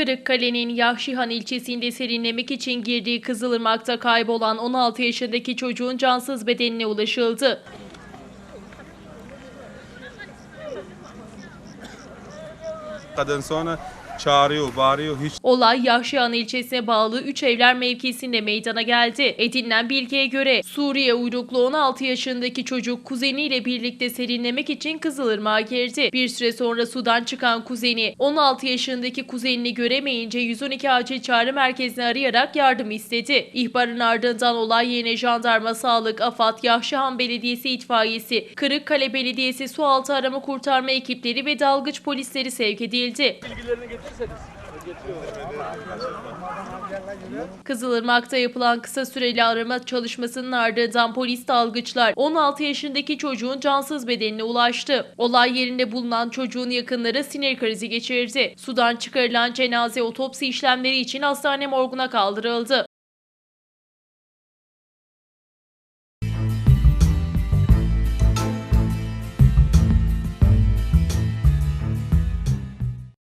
Kırıkkale'nin Yahşihan ilçesinde serinlemek için girdiği Kızılırmak'ta kaybolan 16 yaşındaki çocuğun cansız bedenine ulaşıldı. Kadın sonra çağırıyor, bağırıyor. Hiç Olay Yahşihan ilçesine bağlı Üç Evler mevkisinde meydana geldi. Edinilen bilgiye göre Suriye uyruklu 16 yaşındaki çocuk kuzeniyle birlikte serinlemek için Kızılırmak'a girdi. Bir süre sonra sudan çıkan kuzeni 16 yaşındaki kuzenini göremeyince 112 acil çağrı merkezini arayarak yardım istedi. İhbarın ardından olay yerine jandarma, sağlık, AFAD, Yahşihan Belediyesi itfaiyesi, Kırıkkale Belediyesi sualtı arama kurtarma ekipleri ve dalgıç polisleri sevk edildi. Kızılırmak'ta yapılan kısa süreli arama çalışmasının ardından polis dalgıçlar 16 yaşındaki çocuğun cansız bedenine ulaştı. Olay yerinde bulunan çocuğun yakınları sinir krizi geçirdi. Sudan çıkarılan cenaze otopsi işlemleri için hastane morguna kaldırıldı.